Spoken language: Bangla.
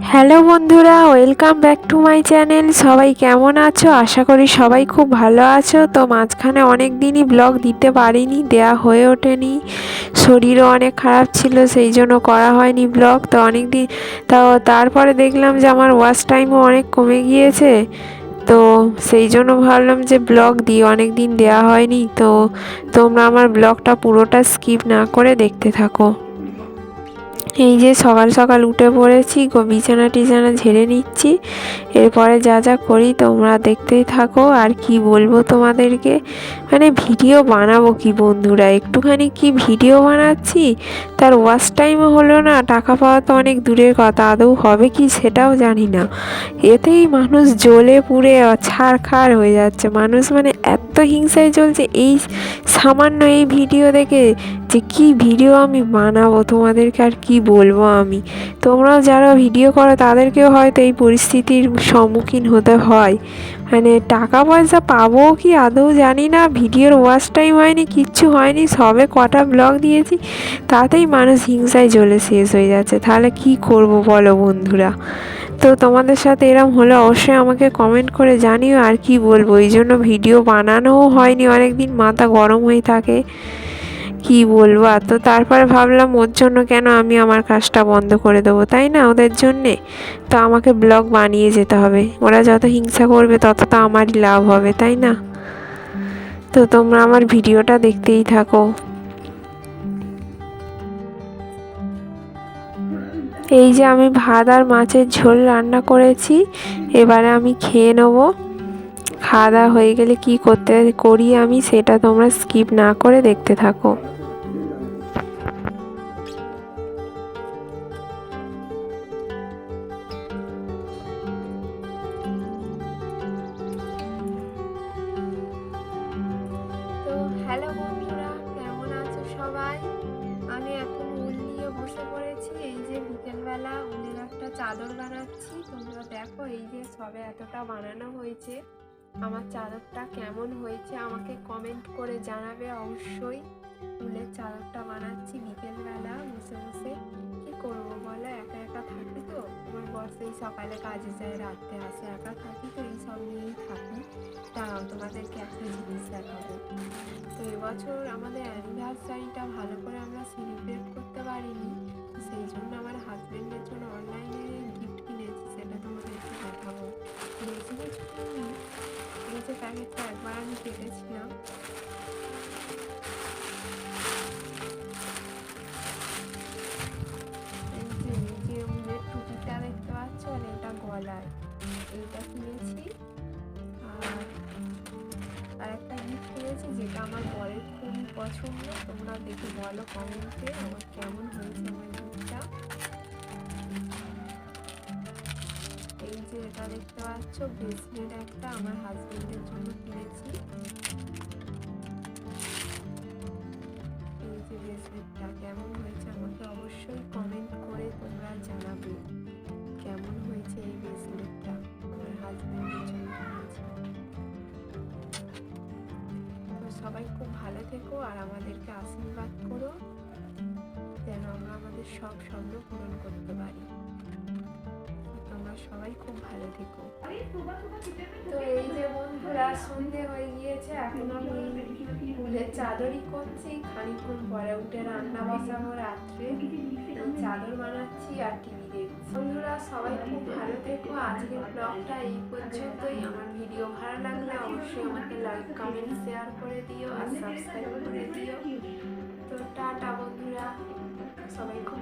হ্যালো বন্ধুরা, welcome back to my channel. সবাই কেমন আছো? আশা করি সবাই খুব ভালো আছো। তো মাঝখানে অনেক দিনই ব্লগ দিতে পারিনি, দেয়া হয়ে ওঠেনি। শরীরও অনেক খারাপ ছিল, সেই জন্য করা হয়নি ব্লগ তো অনেক দিন তাও তারপরে দেখলাম যে আমার ওয়াচ টাইমও অনেক কমে গিয়েছে। তো সেই জন্য ভাবলাম যে ব্লগ দিই অনেক দিন দেওয়া হয়নি। তো তোমরা আমার ব্লগটা পুরোটা স্কিপ না করে দেখতে থাকো। এই যে সকাল সকাল উঠে পড়েছি বিছানা টিছানা ঝেড়ে নিচ্ছি। এরপরে যা যা করি তোমরা দেখতেই থাকো, আর কি বলব তোমাদেরকে? মানে ভিডিও বানাবো কি বন্ধুরা? একটুখানি কি ভিডিও বানাচ্ছি? তার ওয়াচ টাইমও হলো না, টাকা পাওয়া তো অনেক দূরের কথা, আদৌ হবে কি সেটাও জানি না। এতেই মানুষ জ্বলে পুড়ে ছাড় ছাড়খাড় হয়ে যাচ্ছে। মানুষ মানে এত হিংসায় চলছে, এই সামান্য এই ভিডিও দেখে যে কি ভিডিও আমি বানাবো? তোমাদেরকে আর কি বলব আমি। তোমরা যারা ভিডিও করো, তাদেরকেও হয়তো এই পরিস্থিতির সম্মুখীন হতে হয়। মানে টাকা পয়সা পাবো কি আদৌ জানি না, ভিডিওর ওয়াচ টাইম হয়নি, কিচ্ছু হয়নি, সবে কটা ব্লগ দিয়েছি, তাতেই মানুষ হিংসায় জ্বলে শেষ হয়ে যাচ্ছে। তাহলে কি করব বলো বন্ধুরা? তো তোমাদের সাথে এরম হলে অবশ্যই আমাকে কমেন্ট করে জানিও আর কি বলব। এই জন্য ভিডিও বানানোও হয়নি অনেক দিন মাথা গরম হয়ে থাকে। কি বলব? তো তারপরে ভাবলাম, ওর জন্য কেন আমি আমার কাজটা বন্ধ করে দেবো, তাই না? ওদের জন্যে। তো আমাকে ব্লগ বানিয়ে যেতে হবে। ওরা যত হিংসা করবে, তত তো আমারই লাভ হবে, তাই না? তো তোমরা আমার ভিডিওটা দেখতেই থাকো। এই যে আমি ভাত আর মাছের ঝোল রান্না করেছি, এবারে আমি খেয়ে নেব। খাওয়া দাওয়া হয়ে গেলে কি করতে করি আমি সেটা তোমরা স্কিপ না করে দেখতে থাকো। হ্যালো বন্ধুরা, কেমন আছো সবাই? আমি এখন নিয়ে এই যে বিকেলবেলা একটা চাদর বানাচ্ছি। তোমরা দেখো এই যে সবে এতটা বানানো হয়েছে। আমার চাদরটা কেমন হয়েছে আমাকে কমেন্ট করে জানাবে অবশ্যই। উলের চাদরটা বানাচ্ছি বিকেলবেলা, বসে বসে। কি করব বলো? একা একা থাকি তো। আমার বর সেই সকালে কাজে যায়, রাত্রে আসে, একা থাকি তো, এই সব নিয়েই থাকি। দাঁড়াও, তোমাদেরকে একটা জিনিস দেখাবো। তো এবছর আমাদের অ্যানিভার্সারিটা ভালো করে আমরা সেলিব্রেট করতে পারিনি। সেই জন্য আমার হাজব্যান্ডের জন্য অনলাইনে গিফট কিনেছি, সেটা তোমাদেরকে দেখাবো। যে প্যাকেটটা একবার আমি কেটেছিলাম টুপিটা দেখতে পাচ্ছ, আর এটা এইটা কিনেছি। আর একটা যেটা আমার বরের খুবই পছন্দ। তোমরা দেখে বলো কমেন্টে আমার কেমন হয়েছে। আমার যে এটা দেখতে পাচ্ছ ব্রেসলেট একটা আমার হাজবেন্ডের জন্য কিনেছি। এই যে ব্রেসলেটটা কেমন হয়েছে আমাকে অবশ্যই কমেন্ট করে তোমরা জানাবে। কেমন হয়েছে এই ব্রেসলেটটা আমার হাজবেন্ডের জন্য কিনেছি। সবাই খুব ভালো থেকো আর আমাদেরকে আশীর্বাদ করো, যেন আমরা আমাদের সব স্বপ্ন পূরণ করতে পারি। সবাই খুব ভালো থেকো। তো এই যে বন্ধুরা সন্ধে হয়ে গিয়েছে, এখন আমি ফুলের চাদরই করছি খানিক্ষণ পরে উঠে রান্না বসাবো রাত্রে। চাদর বানাচ্ছি আর টিভি দেখছি। বন্ধুরা সবাই খুব ভালো থেকো। আজকের ব্লগটা এই পর্যন্তই। আমার ভিডিও ভালো লাগলে অবশ্যই আমাকে লাইক কমেন্ট শেয়ার করে দিও আর সাবস্ক্রাইব করে দিও। তো টাটা বন্ধুরা। সবাই খুব